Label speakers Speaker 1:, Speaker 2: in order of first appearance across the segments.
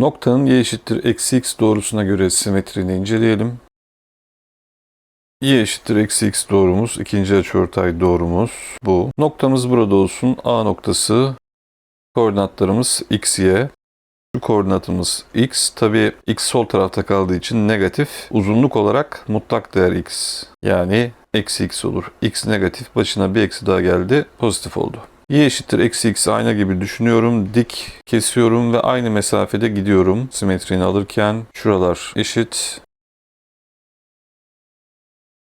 Speaker 1: Noktanın y eşittir eksi x doğrusuna göre simetrini inceleyelim. y eşittir eksi x doğrumuz, ikinci açıortay doğrumuz bu. Noktamız burada olsun. A noktası, koordinatlarımız x, y. Şu koordinatımız x. Tabi x sol tarafta kaldığı için negatif. Uzunluk olarak mutlak değer x. Yani eksi x olur. x negatif. Başına bir eksi daha geldi. Pozitif oldu. Y eşittir eksi x ayna gibi düşünüyorum. Dik kesiyorum ve aynı mesafede gidiyorum. Simetrini alırken şuralar eşit.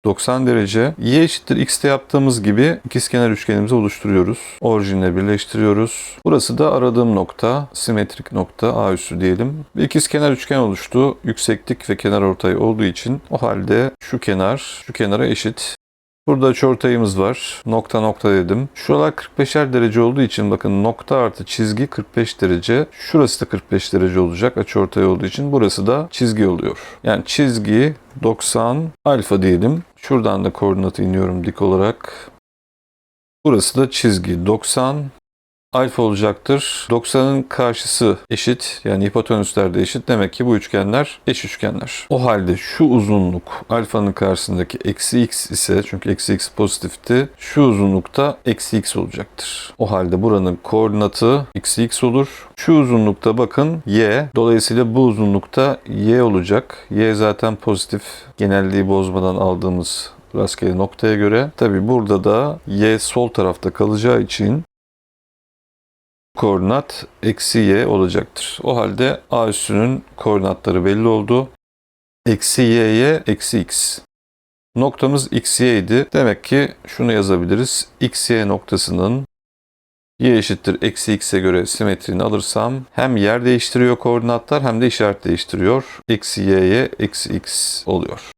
Speaker 1: 90 derece. Y eşittir x'te yaptığımız gibi ikizkenar üçgenimizi oluşturuyoruz. Orijinle birleştiriyoruz. Burası da aradığım nokta, simetrik nokta A üssü diyelim. Bir ikizkenar üçgen oluştu. Yükseklik ve kenar ortay olduğu için o halde şu kenar şu kenara eşit. Burada açıortayımız var. Nokta nokta dedim. Şuralar 45'er derece olduğu için bakın nokta artı çizgi 45 derece. Şurası da 45 derece olacak açıortay olduğu için. Burası da çizgi oluyor. Yani çizgi 90 alfa diyelim. Şuradan da koordinatı iniyorum dik olarak. Burası da çizgi 90 alfa olacaktır. 90'ın karşısı eşit. Yani hipotenüsler de eşit. Demek ki bu üçgenler eş üçgenler. O halde şu uzunluk alfanın karşısındaki eksi x ise çünkü eksi x pozitifti. Şu uzunlukta eksi x olacaktır. O halde buranın koordinatı eksi x olur. Şu uzunlukta bakın y. Dolayısıyla bu uzunlukta y olacak. Y zaten pozitif. Genelliği bozmadan aldığımız rastgele noktaya göre. Tabi burada da y sol tarafta kalacağı için koordinat eksi y olacaktır. O halde a üssünün koordinatları belli oldu. Eksi y'ye eksi x. Noktamız x y idi. Demek ki şunu yazabiliriz. x y noktasının y eşittir eksi x'e göre simetrini alırsam hem yer değiştiriyor koordinatlar hem de işaret değiştiriyor. Eksi y'ye eksi x oluyor.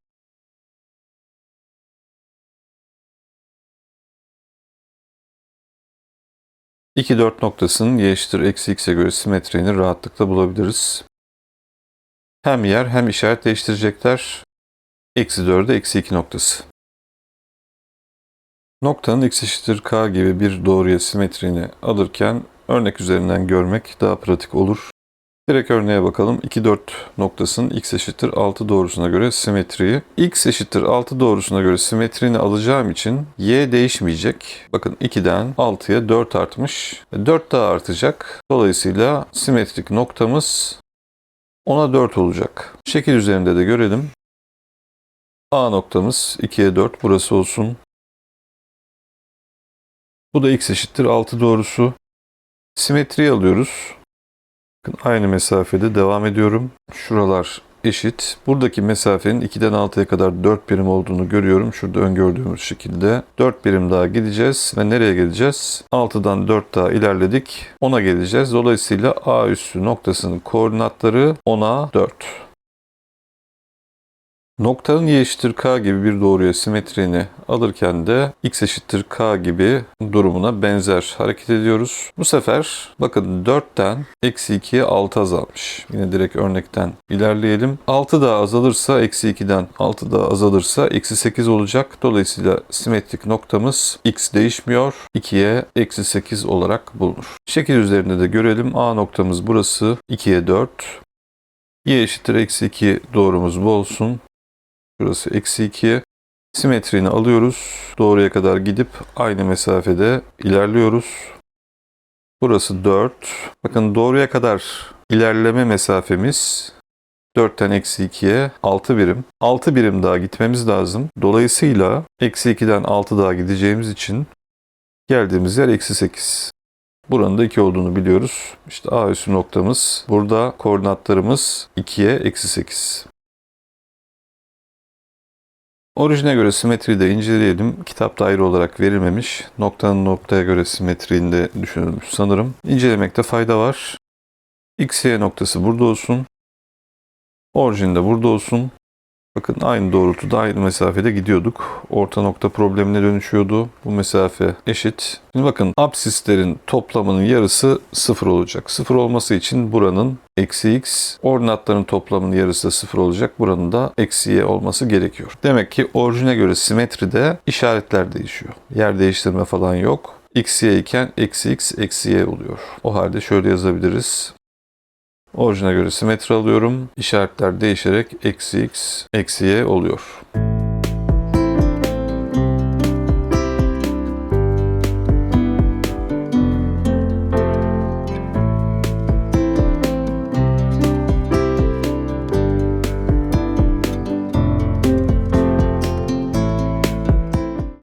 Speaker 1: 2 4 noktasının y eşittir eksi x'e göre simetriğini rahatlıkla bulabiliriz. Hem yer hem işaret değiştirecekler. Eksi 4'e eksi 2 noktası. Noktanın x eşittir k gibi bir doğruya simetriğini alırken örnek üzerinden görmek daha pratik olur. Direkt örneğe bakalım. 2, 4 noktasının x eşittir 6 doğrusuna göre simetriyi. x eşittir 6 doğrusuna göre simetrini alacağım için y değişmeyecek. Bakın 2'den 6'ya 4 artmış. 4 daha artacak. Dolayısıyla simetrik noktamız 10'a 4 olacak. Şekil üzerinde de görelim. A noktamız 2'ye 4 burası olsun. Bu da x eşittir 6 doğrusu. Simetriyi alıyoruz. Aynı mesafede devam ediyorum. Şuralar eşit. Buradaki mesafenin 2'den 6'ya kadar 4 birim olduğunu görüyorum. Şurada öngördüğümüz şekilde. 4 birim daha gideceğiz ve nereye geleceğiz? 6'dan 4 daha ilerledik. 10'a geleceğiz. Dolayısıyla A üssü noktasının koordinatları 10'a 4. Noktanın y eşittir k gibi bir doğruya simetriğini alırken de x eşittir k gibi durumuna benzer hareket ediyoruz. Bu sefer bakın 4'ten eksi 2'ye 6 azalmış. Yine direkt örnekten ilerleyelim. 6 daha azalırsa eksi 2'den 6 daha azalırsa eksi 8 olacak. Dolayısıyla simetrik noktamız x değişmiyor. 2'ye eksi 8 olarak bulunur. Şekil üzerinde de görelim. A noktamız burası. 2'ye 4. y eşittir eksi 2 doğrumuz bu olsun. Burası eksi 2. Simetrini alıyoruz. Doğruya kadar gidip aynı mesafede ilerliyoruz. Burası 4. Bakın doğruya kadar ilerleme mesafemiz 4'ten eksi 2'ye 6 birim. 6 birim daha gitmemiz lazım. Dolayısıyla eksi 2'den 6 daha gideceğimiz için geldiğimiz yer eksi 8. Buranın da 2 olduğunu biliyoruz. İşte A üssü noktamız. Burada koordinatlarımız 2'ye eksi 8. Orijine göre simetriyi de inceleyelim. Kitapta ayrı olarak verilmemiş. Noktanın noktaya göre simetriğinde düşünülmüş sanırım. İncelemekte fayda var. X, Y noktası burada olsun. Orijin de burada olsun. Bakın aynı doğrultuda aynı mesafede gidiyorduk. Orta nokta problemine dönüşüyordu. Bu mesafe eşit. Şimdi bakın absislerin toplamının yarısı sıfır olacak. Sıfır olması için buranın eksi x, ordinatların toplamının yarısı da sıfır olacak. Buranın da eksi y olması gerekiyor. Demek ki orijine göre simetride işaretler değişiyor. Yer değiştirme falan yok. x, y iken eksi x, eksi y oluyor. O halde şöyle yazabiliriz. Orijine göre simetri alıyorum. İşaretler değişerek eksi x, eksi y oluyor.